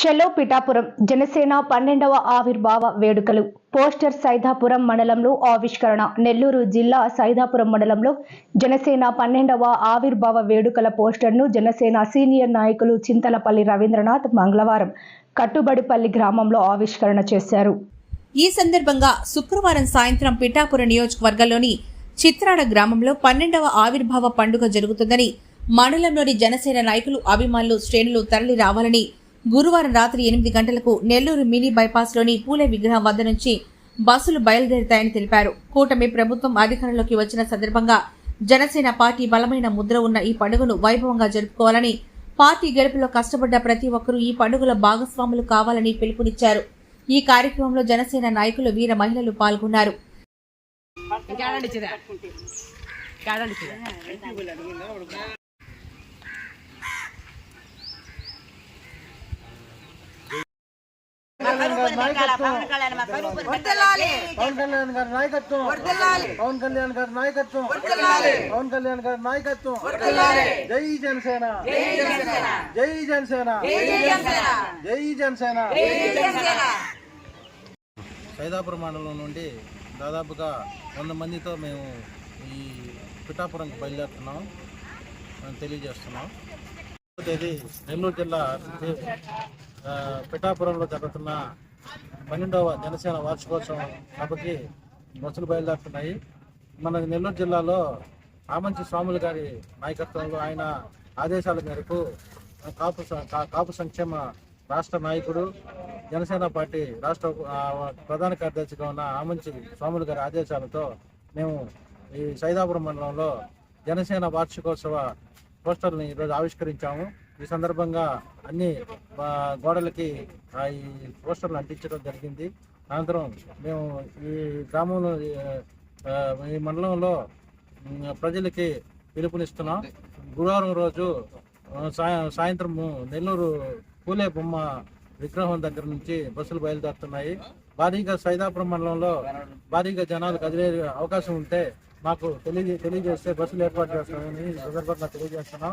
చెలో పిఠాపురం జనసేన పన్నెండవ ఆవిర్భావ వేడుకలు. పోస్టర్ సైదాపురం మండలంలో ఆవిష్కరణ. నెల్లూరు జిల్లా సైదాపురం మండలంలో జనసేన పన్నెండవ ఆవిర్భావ వేడుకల పోస్టర్ను జనసేన సీనియర్ నాయకులు చింతలపల్లి రవీంద్రనాథ్ మంగళవారం కట్టుబడిపల్లి గ్రామంలో ఆవిష్కరణ చేశారు. ఈ సందర్భంగా శుక్రవారం సాయంత్రం పిఠాపురం నియోజకవర్గంలోని చిత్రాడ గ్రామంలో పన్నెండవ ఆవిర్భావ పండుగ జరుగుతుందని మండలంలోని జనసేన నాయకులు అభిమానులు శ్రేణులు తరలి రావాలని గురువారం రాత్రి ఎనిమిది గంటలకు నెల్లూరు మినీ బైపాస్లోని పూలే విగ్రహం వద్ద నుంచి బస్సులు బయలుదేరుతాయని తెలిపారు. కూటమి ప్రభుత్వం అధికారంలోకి వచ్చిన సందర్భంగా జనసేన పార్టీ బలమైన ముద్ర ఉన్న ఈ పండుగను వైభవంగా జరుపుకోవాలని పార్టీ గెలుపులో కష్టపడ్డ ప్రతి ఒక్కరూ ఈ పండుగలో భాగస్వాములు కావాలని పిలుపునిచ్చారు. ఈ కార్యక్రమంలో జనసేన నాయకులు వీర మహిళలు పాల్గొన్నారు. కళ్యాణ్ గారి నాయకత్వం. పవన్ కళ్యాణ్ గారి నాయకత్వం. పవన్ కళ్యాణ్ గారి నాయకత్వం. జై జనసేన. జై జనసేన. జై జనసేన. సైదాపురం మండలం నుండి దాదాపుగా వంద మందితో మేము ఈ పిఠాపురంకి బయలుదేరుతున్నాం తెలియజేస్తున్నాం. తేదీ నెల్లూరు జిల్లా పిఠాపురంలో జరుగుతున్న పన్నెండవ జనసేన వార్షికోత్సవం సభకి బస్సులు బయలుదేరుతున్నాయి. మన నెల్లూరు జిల్లాలో ఆమంచి స్వాములు గారి నాయకత్వంలో ఆయన ఆదేశాల మేరకు కాపు కాపు సంక్షేమ రాష్ట్ర నాయకుడు జనసేన పార్టీ రాష్ట్ర ప్రధాన కార్యదర్శిగా ఉన్న ఆమంచి స్వాములు గారి ఆదేశాలతో మేము ఈ సైదాపురం మండలంలో జనసేన వార్షికోత్సవ పోస్టర్ని ఈరోజు ఆవిష్కరించాము. ఈ సందర్భంగా అన్ని గోడలకి ఈ పోస్టర్లు అంటించడం జరిగింది. అనంతరం మేము ఈ గ్రామంలో ఈ మండలంలో ప్రజలకి పిలుపునిస్తున్నాం. గురువారం రోజు సాయంత్రము నెల్లూరు పూలే బొమ్మ విగ్రహం దగ్గర నుంచి బస్సులు బయలుదేరుతున్నాయి. భారీగా సైదాపురం మండలంలో భారీగా జనాలు కదిలే అవకాశం ఉంటే మాకు తెలియజే తెలియజేస్తే బస్సులు ఏర్పాటు చేస్తామని సందర్భంగా తెలియజేస్తున్నాం.